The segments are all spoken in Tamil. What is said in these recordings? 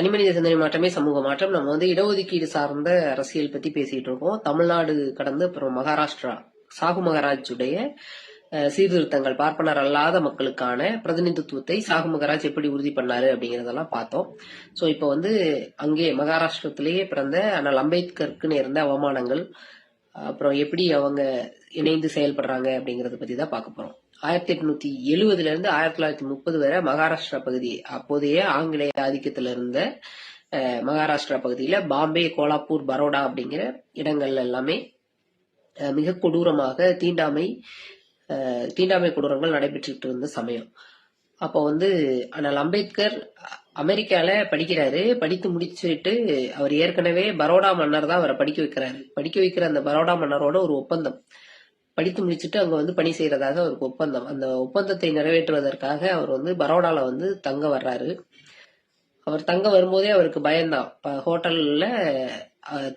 தனிமனித சிந்தனை மாற்றமே சமூக மாற்றம். நம்ம வந்து இடஒதுக்கீடு சார்ந்த அரசியல் பத்தி பேசிட்டு இருக்கோம். தமிழ்நாடு கடந்து அப்புறம் மகாராஷ்டிரா சாகு மகாராஜ் உடைய சீர்திருத்தங்கள் பார்ப்பனர் அல்லாத மக்களுக்கான பிரதிநிதித்துவத்தை சாகு மகாராஜ் எப்படி உறுதி பண்ணாரு அப்படிங்கறதெல்லாம் பார்த்தோம். சோ இப்போ வந்து அங்கே மகாராஷ்டிரத்திலேயே பிறந்த ஆனால் அம்பேத்கருக்கு நேர்ந்த அவமானங்கள் அப்புறம் எப்படி அவங்க இணைந்து செயல்படுறாங்க அப்படிங்கறத பத்தி தான் பார்க்க போறோம். ஆயிரத்தி எட்நூத்தி எழுவதுல இருந்து ஆயிரத்தி தொள்ளாயிரத்தி முப்பது வரை மகாராஷ்டிரா பகுதி. அப்போதைய ஆங்கிலேய ஆதிக்கத்துல இருந்த மகாராஷ்டிரா பகுதியில பாம்பே கோலாப்பூர் பரோடா அப்படிங்கிற இடங்கள்ல எல்லாமே மிக கொடூரமாக தீண்டாமை தீண்டாமை கொடூரங்கள் நடைபெற்றுட்டு இருந்த சமயம். அப்போ வந்து ஆனால் அம்பேத்கர் அமெரிக்கால படிக்கிறாரு. படித்து முடிச்சுட்டு அவர் ஏற்கனவே பரோடா மன்னர் தான் அவரை படிக்க வைக்கிறாரு. படிக்க வைக்கிற அந்த பரோடா மன்னரோட ஒரு ஒப்பந்தம். படித்து முடிச்சுட்டு அங்க வந்து பணி செய்யறதாக ஒரு ஒப்பந்தம். அந்த ஒப்பந்தத்தை நிறைவேற்றுவதற்காக அவர் வந்து பரோடால வந்து தங்க வர்றாரு. அவர் தங்க வரும்போதே அவருக்கு பயம்தான். ஹோட்டல்ல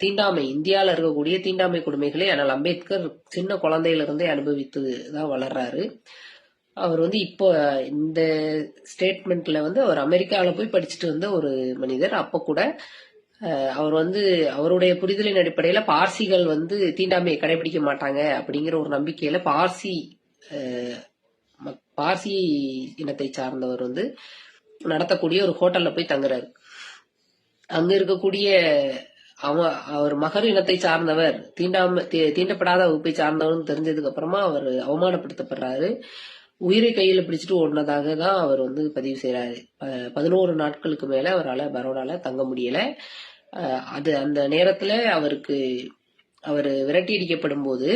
தீண்டாமை இந்தியாவில் இருக்கக்கூடிய தீண்டாமை கொடுமைகளை ஆனால் அம்பேத்கர் சின்ன குழந்தையில இருந்தே அனுபவித்து தான் வளர்றாரு. அவர் வந்து இப்போ இந்த ஸ்டேட்மெண்ட்ல வந்து அவர் அமெரிக்காவில் போய் படிச்சுட்டு வந்த ஒரு மனிதர். அப்போ கூட அவர் வந்து அவருடைய புரிதலின் அடிப்படையில பார்சிகள் வந்து தீண்டாமையை கடைபிடிக்க மாட்டாங்க அப்படிங்கிற ஒரு நம்பிக்கையில பார்சி மக்- பார்சி இனத்தை சார்ந்தவர் வந்து நடத்தக்கூடிய ஒரு ஹோட்டல்ல போய் தங்குறாரு. அங்க இருக்கக்கூடிய அவ அவர் மகர் இனத்தை சார்ந்தவர் தீண்டாம தீண்டப்படாத வகுப்பை சார்ந்தவர்னு தெரிஞ்சதுக்கு அப்புறமா அவர் அவமானப்படுத்தப்படுறாரு. உயிரை கையில பிடிச்சிட்டு ஓடினதாக தான் அவர் வந்து பதிவு செய்யறாரு பதினோரு நாட்களுக்கு மேல அவரால் பரோடால தங்க முடியல. அது அந்த நேரத்தில் அவருக்கு அவர் விரட்டி அடிக்கப்படும் போது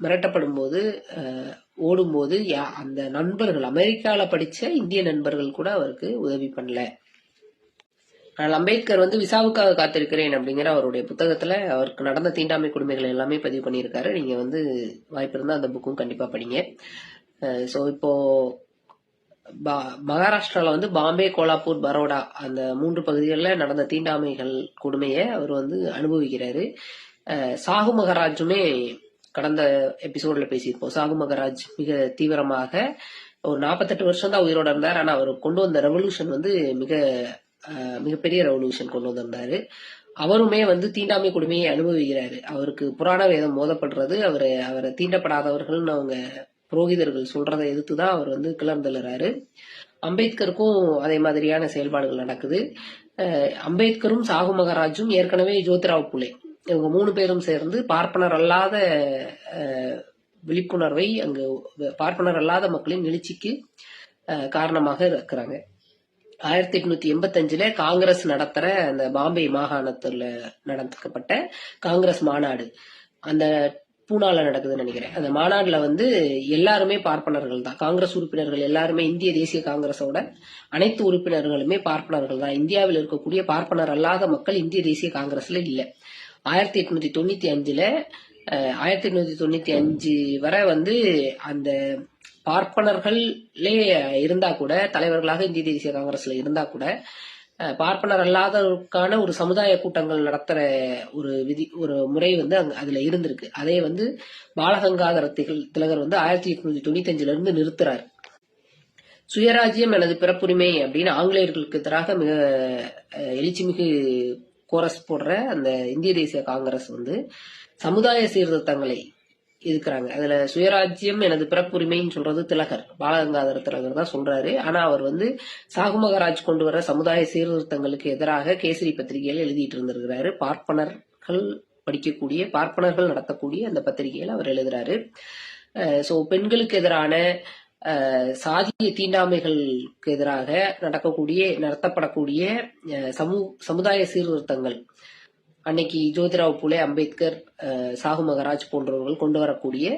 மிரட்டப்படும் போது ஓடும்போது யா- அந்த நண்பர்கள் அமெரிக்காவில் படித்த இந்திய நண்பர்கள் கூட அவருக்கு உதவி பண்ணல. ஆனால் அம்பேத்கர் வந்து விசாவுக்காக காத்திருக்கிறேன் அப்படிங்கிற அவருடைய புத்தகத்தில் அவருக்கு நடந்த தீண்டாமை கொடுமைகள் எல்லாமே பதிவு பண்ணியிருக்காரு. நீங்கள் வந்து வாய்ப்பு இருந்தால் அந்த புக்கும் கண்டிப்பாக படிங்க. ஸோ இப்போது பா- மகாராஷ்டிரால வந்து பாம்பே கோலாப்பூர் பரோடா அந்த மூன்று பகுதிகளில் நடந்த தீண்டாமைகள் கொடுமையை அவர் வந்து அனுபவிக்கிறாரு. சாகு மகராஜுமே கடந்த எபிசோட்ல பேசியிருப்போம். சாகு மகராஜ் மிக தீவிரமாக ஒரு நாற்பத்தெட்டு வருஷம் தான் உயிரோட இருந்தார். ஆனா அவர் கொண்டு வந்த ரெவல்யூஷன் வந்து மிக மிகப்பெரிய ரெவல்யூஷன் கொண்டு வந்திருந்தாரு. அவருமே வந்து தீண்டாமை கொடுமையை அனுபவிக்கிறாரு. அவருக்கு புராண வேதம் மோதப்படுறது. அவர் அவரை தீண்டப்படாதவர்கள்னு அவங்க புரோகிதர்கள் சொல்றதை எதிர்த்து தான் அவர் வந்து கிளர்ந்தெழுறாரு. அம்பேத்கருக்கும் அதே மாதிரியான செயல்பாடுகள் நடக்குது. அம்பேத்கரும் சாகு மகராஜும் ஏற்கனவே ஜோதிராவ் புலே. இவங்க மூணு பேரும் சேர்ந்து பார்ப்பனர் அல்லாத விழிப்புணர்வை அங்கு பார்ப்பனர் அல்லாத மக்களின் எழுச்சிக்கு காரணமாக இருக்கிறாங்க. ஆயிரத்தி எட்நூத்தி எண்பத்தஞ்சுல காங்கிரஸ் நடத்துற அந்த பாம்பே மாகாணத்துல நடத்தப்பட்ட காங்கிரஸ் மாநாடு. அந்த பூனால நடக்குதுன்னு நினைக்கிறேன். அந்த மாநாடுல வந்து எல்லாருமே பார்ப்பனர்கள் தான். காங்கிரஸ் உறுப்பினர்கள் எல்லாருமே இந்திய தேசிய காங்கிரஸோட அனைத்து உறுப்பினர்களுமே பார்ப்பனர்கள் தான். இந்தியாவில் இருக்கக்கூடிய பார்ப்பனர் அல்லாத மக்கள் இந்திய தேசிய காங்கிரஸ்ல இல்லை. ஆயிரத்தி எட்நூத்தி தொண்ணூத்தி அஞ்சுல ஆயிரத்தி எட்நூத்தி தொண்ணூத்தி அஞ்சு வரை வந்து அந்த பார்ப்பனர்களே இருந்தா கூட தலைவர்களாக இந்திய தேசிய காங்கிரஸ்ல இருந்தா கூட பார்ப்பனர் அல்லாதவருக்கான ஒரு சமுதாய கூட்டங்கள் நடத்துற ஒரு விதி ஒரு முறை வந்து அங்க அதுல இருந்திருக்கு. அதே வந்து பாலகங்காதர திகழ் திலகர் வந்து ஆயிரத்தி எட்நூத்தி தொண்ணூத்தி அஞ்சுல இருந்து நிறுத்துறாரு. சுயராஜ்யம் எனது பிறப்புரிமை அப்படின்னு ஆங்கிலேயர்களுக்கு எதிராக மிக எழுச்சிமிகு கோரஸ் போடுற அந்த இந்திய தேசிய காங்கிரஸ் வந்து சமுதாய சீர்திருத்தங்களை இருக்கிறாங்க. அதுல சுயராஜ்யம் எனது பிறப்புரிமைன்னு சொல்றது திலகர் பாலகங்காதர திலகர் தான் சொல்றாரு. ஆனா அவர் வந்து சாகு மகராஜ் கொண்டு வர சமுதாய சீர்திருத்தங்களுக்கு எதிராக கேசரி பத்திரிகையில் எழுதிட்டு இருந்திருக்கிறாரு. பார்ப்பனர்கள் படிக்கக்கூடிய பார்ப்பனர்கள் நடத்தக்கூடிய அந்த பத்திரிகையில் அவர் எழுதுறாரு. சோ பெண்களுக்கு எதிரான அஹ், சாதிய தீண்டாமைகளுக்கு எதிராக நடக்கக்கூடிய நடத்தப்படக்கூடிய அஹ், சமூ சமுதாய சீர்திருத்தங்கள் அன்னைக்கு ஜோதிராவ் புலே அம்பேத்கர் சாகு மகராஜ் போன்றவர்கள் கொண்டு வரக்கூடிய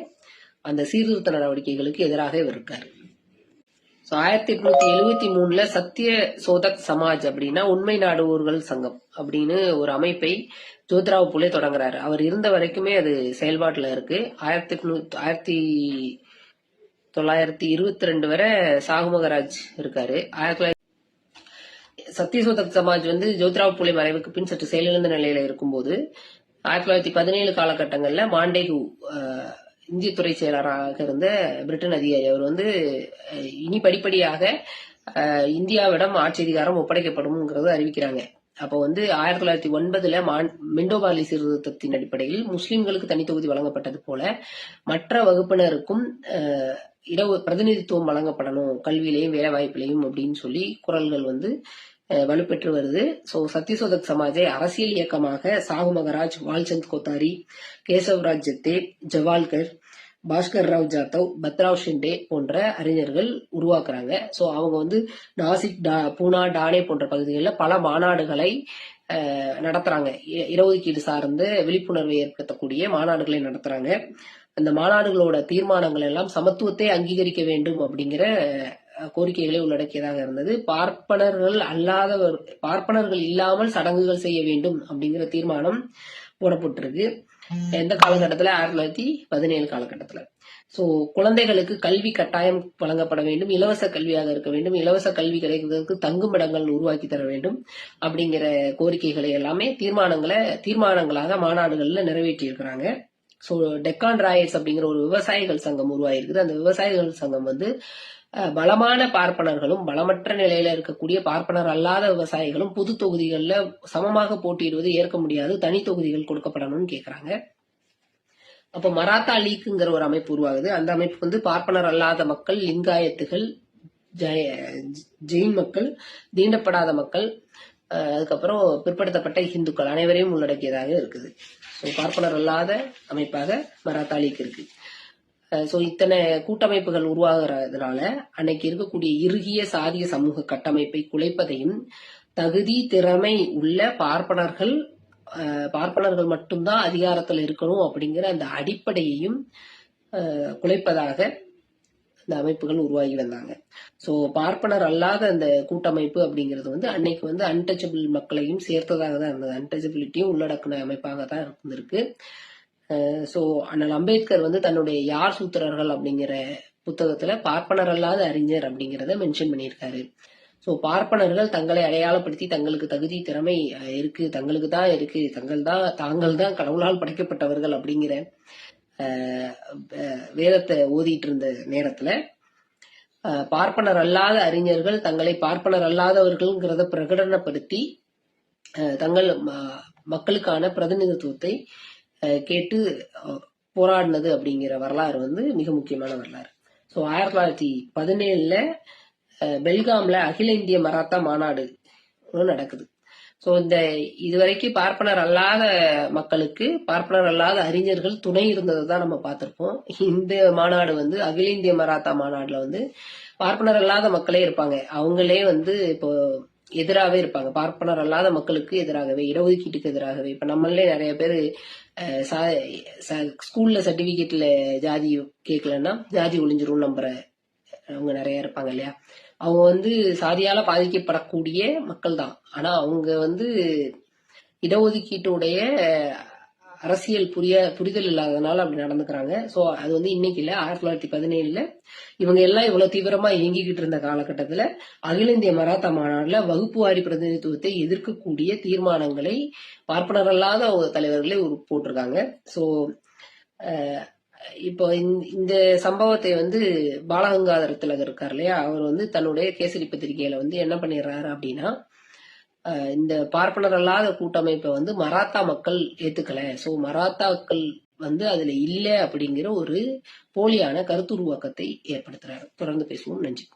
அந்த சீர்திருத்த நடவடிக்கைகளுக்கு எதிராக இவர் இருக்காரு. ஸோ ஆயிரத்தி எட்நூத்தி எழுபத்தி மூணுல சத்திய சோதக் சமாஜ் அப்படின்னா உண்மை நாடுவோர்கள் சங்கம் அப்படின்னு ஒரு அமைப்பை ஜோதிராவ் புலே தொடங்குறாரு. அவர் இருந்த வரைக்குமே அது செயல்பாட்டுல இருக்கு. ஆயிரத்தி எட்நூத்தி ஆயிரத்தி தொள்ளாயிரத்தி இருபத்தி ரெண்டு வரை சாகு மகராஜ் இருக்காரு. ஆயிரத்தி தொள்ளாயிரத்தி சத்தியசோதக் சமாஜ் வந்து ஜோதிராவ் புலே மறைவுக்கு பின் சற்று செயலிழந்த நிலையில இருக்கும்போது ஆயிரத்தி தொள்ளாயிரத்தி பதினேழு காலகட்டங்களில் மாண்டேகு இந்திய துறை செயலராக இருந்த பிரிட்டன் அதிகாரி அவர் வந்து இனி படிப்படியாக இந்தியாவிடம் ஆட்சி அதிகாரம் ஒப்படைக்கப்படும்ங்கிறத அறிவிக்கிறாங்க. அப்போ வந்து ஆயிரத்தி தொள்ளாயிரத்தி ஒன்பதுல மான்- மெண்டோபார்லி சீர்திருத்தத்தின் அடிப்படையில் முஸ்லிம்களுக்கு தனித்தொகுதி வழங்கப்பட்டது போல மற்ற வகுப்பினருக்கும் இட பிரதிநிதித்துவம் வழங்கப்படணும் கல்வியிலையும் வேலை வாய்ப்பிலையும் அப்படின்னு சொல்லி குரல்கள் வந்து வலுப்பெற்று வருது. சோ சத்யசோதக் சமாஜை அரசியல் இயக்கமாக சாகு மகராஜ் வால்சந்த் கோத்தாரி கேசவ்ராஜ் ஜெத்தே ஜவால்கர் பாஸ்கர் ராவ் ஜாதவ் பத்ராவ் ஷிண்டே போன்ற அறிஞர்கள் உருவாக்குறாங்க. சோ அவங்க வந்து நாசிக் டா- பூனா டானே போன்ற பகுதிகளில் பல மாநாடுகளை நடத்துறாங்க. இ- இடஒதுக்கீடு சார்ந்து விழிப்புணர்வை ஏற்படுத்தக்கூடிய மாநாடுகளை நடத்துறாங்க. அந்த மாநாடுகளோட தீர்மானங்கள் எல்லாம் சமத்துவத்தை அங்கீகரிக்க வேண்டும் அப்படிங்கிற கோரிக்கைகளை உள்ளடக்கியதாக இருந்தது. பார்ப்பனர்கள் அல்லாதவர் பார்ப்பனர்கள் இல்லாமல் சடங்குகள் செய்ய வேண்டும் அப்படிங்கிற தீர்மானம் போடப்பட்டிருக்கு. எந்த காலகட்டத்துல? ஆயிரத்தி தொள்ளாயிரத்தி பதினேழு காலகட்டத்துல. சோ குழந்தைகளுக்கு கல்வி கட்டாயம் வழங்கப்பட வேண்டும். இலவச கல்வியாக இருக்க வேண்டும். இலவச கல்வி கிடைக்கிறதுக்கு தங்குமிடங்கள் உருவாக்கி தர வேண்டும் அப்படிங்கிற கோரிக்கைகளை எல்லாமே தீர்மானங்களை தீர்மானங்களாக மாநாடுகள்ல நிறைவேற்றி இருக்கிறாங்க ஸோ டெக்கான் ராயட்ஸ் அப்படிங்கிற ஒரு விவசாயிகள் சங்கம் உருவாகிருக்குது அந்த விவசாயிகள் சங்கம் வந்து பலமான பார்ப்பனர்களும் பலமற்ற நிலையில இருக்கக்கூடிய பார்ப்பனர் அல்லாத விவசாயிகளும் பொது தொகுதிகளில் சமமாக போட்டியிடுவது ஏற்க முடியாது. தனி தொகுதிகள் கொடுக்கப்படணும்னு கேட்குறாங்க அப்போ மராத்தா லீக்குங்கிற ஒரு அமைப்பு உருவாகுது. அந்த அமைப்பு வந்து பார்ப்பனர் அல்லாத மக்கள் லிங்காயத்துகள் ஜெய- ஜெயின் மக்கள் தீண்டப்படாத மக்கள் அதுக்கப்புறம் பிற்படுத்தப்பட்ட இந்துக்கள் அனைவரையும் உள்ளடக்கியதாக இருக்குது. ஸோ பார்ப்பனர் அல்லாத அமைப்பாக மராத்தா லீக் இருக்கு. ஸோ இத்தனை கூட்டமைப்புகள் உருவாகிறதுனால அன்னைக்கு இருக்கக்கூடிய இறுகிய சாதிய சமூக கட்டமைப்பை குலைப்பதையும் தகுதி திறமை உள்ள பார்ப்பனர்கள் பார்ப்பனர்கள் மட்டும்தான் அதிகாரத்தில் இருக்கணும் அப்படிங்கிற அந்த அடிப்படையையும் குலைப்பதாக இந்த அமைப்புகள் உருவாகி வந்தாங்க. ஸோ பார்ப்பனர் அல்லாத அந்த கூட்டமைப்பு அப்படிங்கிறது வந்து அன்னைக்கு வந்து அன்டச்சபிள் மக்களையும் சேர்த்ததாக தான் இருந்தது. அன்டச்சபிலிட்டியும் உள்ளடக்கின அமைப்பாக தான் இருந்திருக்கு. ஸோ அண்ணல் அம்பேத்கர் வந்து தன்னுடைய யார் சூத்திரர்கள் அப்படிங்கிற புத்தகத்துல பார்ப்பனர் அல்லாத அறிஞர் அப்படிங்கிறத மென்ஷன் பண்ணியிருக்காரு. ஸோ பார்ப்பனர்கள் தங்களை அடையாளப்படுத்தி தங்களுக்கு தகுதி திறமை இருக்கு. தங்களுக்கு தான் இருக்கு. தங்கள் தான் தாங்கள் தான் கடவுளால் படைக்கப்பட்டவர்கள் அப்படிங்கிற வேதத்தை ஓதிட்டு இருந்த நேரத்துல பார்ப்பனர் அல்லாத அறிஞர்கள் தங்களை பார்ப்பனர் அல்லாதவர்கள்ங்கிறத பிரகடனப்படுத்தி தங்கள் ம- மக்களுக்கான பிரதிநிதித்துவத்தை கேட்டு போராடினது அப்படிங்கிற வரலாறு வந்து மிக முக்கியமான வரலாறு. ஸோ ஆயிரத்தி தொள்ளாயிரத்தி பதினேழுல பெல்காம்ல அகில இந்திய மராத்தா மாநாடு நடக்குது. ஸோ இந்த இதுவரைக்கும் பார்ப்பனர் அல்லாத மக்களுக்கு பார்ப்பனர் அல்லாத அறிஞர்கள் துணை இருந்ததை தான் நம்ம பார்த்துருப்போம். இந்த மாநாடு வந்து அகில இந்திய மராத்தா மாநாடுல வந்து பார்ப்பனர் அல்லாத மக்களே இருப்பாங்க. அவங்களே வந்து இப்போ எதிராகவே இருப்பாங்க. பார்ப்பனர் அல்லாத மக்களுக்கு எதிராகவே இடஒதுக்கீட்டுக்கு எதிராகவே. இப்ப நம்மளே நிறைய பேர் ஸ்கூல்ல சர்டிபிகேட்ல ஜாதி கேட்கலன்னா ஜாதி ஒளிஞ்சிரும் நம்புற அவங்க நிறைய இருப்பாங்க இல்லையா? அவங்க வந்து சாதியால பாதிக்கப்படக்கூடிய மக்கள் தான் ஆனா அவங்க வந்து இடஒதுக்கீட்டுடைய அரசியல் புரிய புரிதல் இல்லாதனால அப்படி நடந்துக்கிறாங்க. சோ அது வந்து இன்னைக்கு இல்ல. ஆயிரத்தி தொள்ளாயிரத்தி பதினேழுல இவங்க எல்லாம் இவ்வளவு தீவிரமா இயங்கிக்கிட்டு இருந்த காலகட்டத்துல அகில இந்திய மராத்தா மாநாடுல வகுப்பு வாரி பிரதிநிதித்துவத்தை எதிர்க்கக்கூடிய தீர்மானங்களை பார்ப்பனர் அல்லாத ஒரு தலைவர்களே போட்டிருக்காங்க. சோ இப்போ இந்த- சம்பவத்தை வந்து பாலகங்காதர திலகர் இருக்கார் இல்லையா? அவர் வந்து தன்னுடைய கேசரி பத்திரிகையில வந்து என்ன பண்ணிடுறாரு அப்படின்னா இந்த பார்ப்பனர் அல்லாத கூட்டமைப்பை வந்து மராத்தா மக்கள் ஏத்துக்கல. சோ மராத்தாக்கள் வந்து அதுல இல்ல அப்படிங்கிற ஒரு போலியான கருத்துருவாக்கத்தை ஏற்படுத்துறாரு. தொடர்ந்து பேசுவோம். நன்றி.